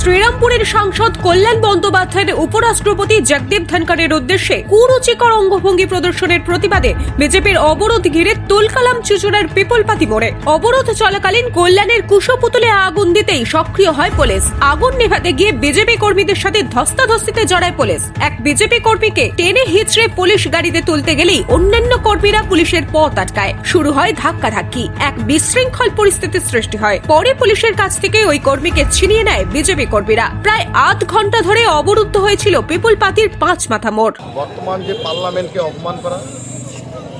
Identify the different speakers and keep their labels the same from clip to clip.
Speaker 1: শ্রীরামপুরের সাংসদ কল্যাণ বন্দ্যোপাধ্যায়ের উপরাষ্ট্রপতি জগদীপ ধনকরের উদ্দেশ্যে কুরুচিকর অঙ্গভঙ্গি প্রদর্শনের প্রতিবাদে বিজেপির অবরোধ ঘিরে তুলকালাম চুচুড়ার পিপলপাতি মোড়ে। অবরোধ চলাকালীন কল্যাণের কুশপুতুলে আগুন দিতেই সক্রিয় হয় পুলিশ। আগুন নেভাতে গিয়ে বিজেপি কর্মীদের সাথে ধস্তাধস্তিতে জড়ায় পুলিশ। এক বিজেপি কর্মীকে টেনে হিচড়ে পুলিশ গাড়িতে তুলতে গেলেই অন্যান্য কর্মীরা পুলিশের পথ আটকায়। শুরু হয় ধাক্কাধাক্কি। এক বিশৃঙ্খল পরিস্থিতির সৃষ্টি হয়। পরে পুলিশের কাছ থেকে ওই কর্মীকে ছিনিয়ে নেয় বিজেপি কর্মীরা। প্রায় আধ ঘণ্টা ধরে অবরুদ্ধ হয়েছিল পিপুল পাতির পাঁচ মাথা মোড়।
Speaker 2: বর্তমান যে পার্লামেন্টকে অপমান করা,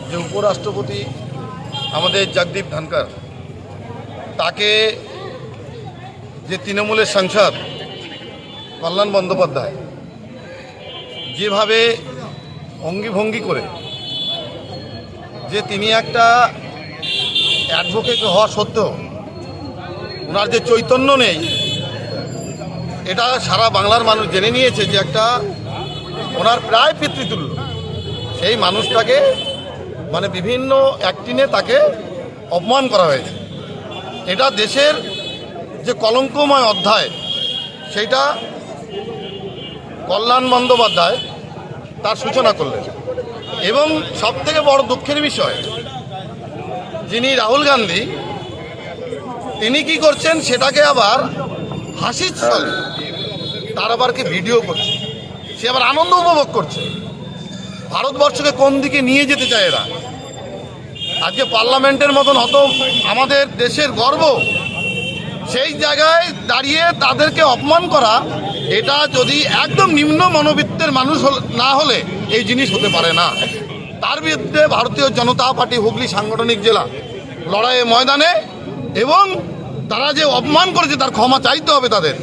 Speaker 2: যে উপরাষ্ট্রপতি আমাদের জগদীপ ধনকর তাকে যে তৃণমূলের সাংসদ কল্যাণ বন্দ্যোপাধ্যায়, যেভাবে অঙ্গিভঙ্গি করে, যে তিনি একটা অ্যাডভোকেট হওয়া সত্ত্বেও, ওনার যে চৈতন্য নেই এটা সারা বাংলার মানুষ জেনে নিয়েছে যে একটা ওনার প্রায় পিতৃতুল্য। সেই মানুষটাকে মানে বিভিন্ন অ্যাক্টিনে তাকে অপমান করা হয়েছে। এটা দেশের যে কলঙ্কময় অধ্যায়, সেইটা কল্যাণ বন্দ্যোপাধ্যায় তার সূচনা করলেন। এবং সবথেকে বড় দুঃখের বিষয়, যিনি রাহুল গান্ধী, তিনি কি করছেন, সেটাকে আবার হাসির ছলে। তার আবার কি ভিডিও করছে? সে আবার আনন্দ উপভোগ করছে। ভারতবর্ষকে কোন দিকে নিয়ে যেতে চায় এরা? আজকে পার্লামেন্টের মতন অত আমাদের দেশের গর্ব। সেই জায়গায় দাঁড়িয়ে তাদেরকে অপমান করা, এটা যদি একদম নিম্ন মনোবিত্তের মানুষ না হলে এই জিনিস হতে পারে না। তার বিরুদ্ধে ভারতীয় জনতা পার্টি হুগলি সাংগঠনিক জেলা লড়াইয়ের ময়দানে এবং তারা যে অপমান করেছে তার ক্ষমা চাইতে হবে তাদের।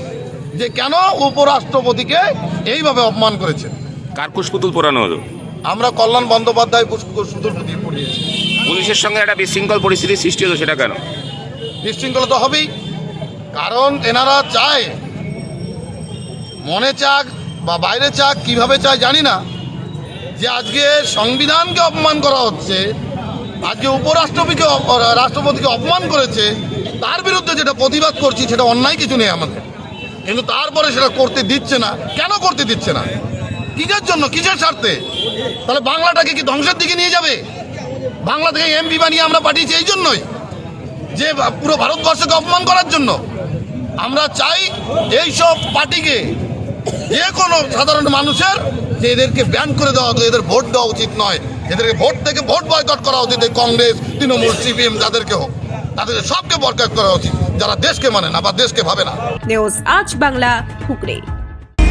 Speaker 2: যে কেন উপরাষ্ট্রপতিকে এইভাবে অপমান করেছে?
Speaker 3: কার কুশপুতুল পোড়ানো হলো?
Speaker 2: আমরা কল্যাণ বন্দ্যোপাধ্যায় পড়িয়েছি।
Speaker 3: পুলিশের সঙ্গে একটা বিশৃঙ্খল পরিস্থিতি সৃষ্টি হলো সেটা কেন?
Speaker 2: বিশৃঙ্খলা তো হবেই। কারণ এনারা চায় মনে চাক বা বাইরে চাক কীভাবে চায় জানি না। যে আজকে সংবিধানকে অপমান করা হচ্ছে আজকে উপরাষ্ট্রপতিকে রাষ্ট্রপতিকে অপমান করেছে, তার বিরুদ্ধে যেটা প্রতিবাদ করছি সেটা অন্যায় কিছু নেই আমাদের। কিন্তু তারপরে সেটা করতে দিচ্ছে না। কেন করতে দিচ্ছে না? কিসের জন্য? কিসের স্বার্থে? তাহলে বাংলাটাকে কি ধ্বংসের দিকে নিয়ে যাবে? বাংলা থেকে এমপি বানিয়ে আমরা পাঠিয়েছি এই জন্যই। যে পুরো ভারতবর্ষকে অপমান করার জন্য। আমরা চাই এই সব পার্টিকে যে কোনো সাধারণ মানুষের যে এদেরকে ব্যান করে দেওয়া এদের ভোট দেওয়া উচিত নয়। এদেরকে ভোট থেকে ভোট বয়কট করা উচিত এই কংগ্রেস, তৃণমূল সিপিএম যাদেরকে হোক। তাদেরকে সবকে বয়কট করা উচিত, যারা দেশকে মানে না বা দেশকে ভাবে না।
Speaker 1: নিউজ আজ বাংলা